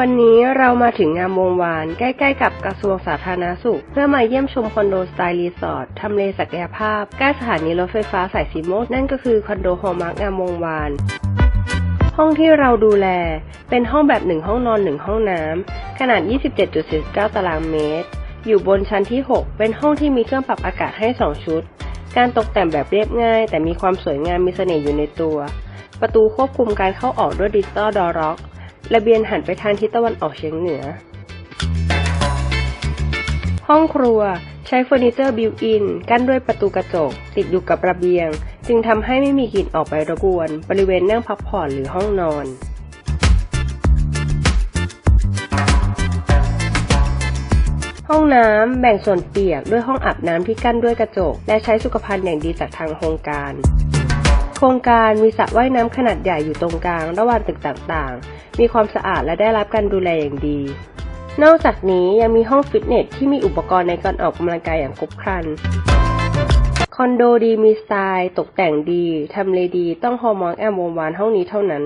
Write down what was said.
วันนี้เรามาถึงงามวงวานใกล้ๆกับกระทรวงสาธารณสุข เพื่อมาเยี่ยมชมคอนโดสไตล์รีสอร์ททำเลศักยภาพใกล้สถานีรถไฟฟ้าสายสีม่วงนั่นก็คือคอนโดฮอลมาร์กงามวงวานห้องที่เราดูแล เป็นห้องแบบหนึ่งห้องนอนหนึ่งห้องน้ำขนาด 27.49 ตารางเมตร อยู่บนชั้นที่ 6 เป็นห้องที่มีเครื่องปรับอากาศให้ 2 ชุด การตกแต่งแบบเรียบง่าย แต่มีความสวยงามมีเสน่ห์อยู่ในตัว ประตูควบคุมการเข้าออกด้วยดิจิตอลดอร์ล็อก ระเบียงหันไปทางทิศตะวันออกเฉียงเหนือ ห้องครัวใช้เฟอร์นิเจอร์บิวอิน กั้นด้วยประตูกระจก ติดอยู่กับระเบียง จึงทำให้ไม่มีกลิ่นออกไปรบกวน บริเวณนั่งพักผ่อนหรือห้องนอน ห้องน้ำแบ่งส่วนเปียกด้วยห้องอาบน้ำที่กั้นด้วยกระจก และใช้สุขภัณฑ์อย่างดีจากทางโครงการ ครงการมีสระว่ายน้ำขนาดใหญ่อยู่ตรงกลาง ระหว่างตึกต่างๆ มีความสะอาดและได้รับการดูแลอย่างดี นอกจากนี้ยังมีห้องฟิตเนสที่มีอุปกรณ์ในการออกกำลังกายอย่างครบครัน คอนโดดีมีสไตล์ ตกแต่งดี ทำเลดี ต้องฮอลมาร์กแอมวงวานห้องนี้เท่านั้น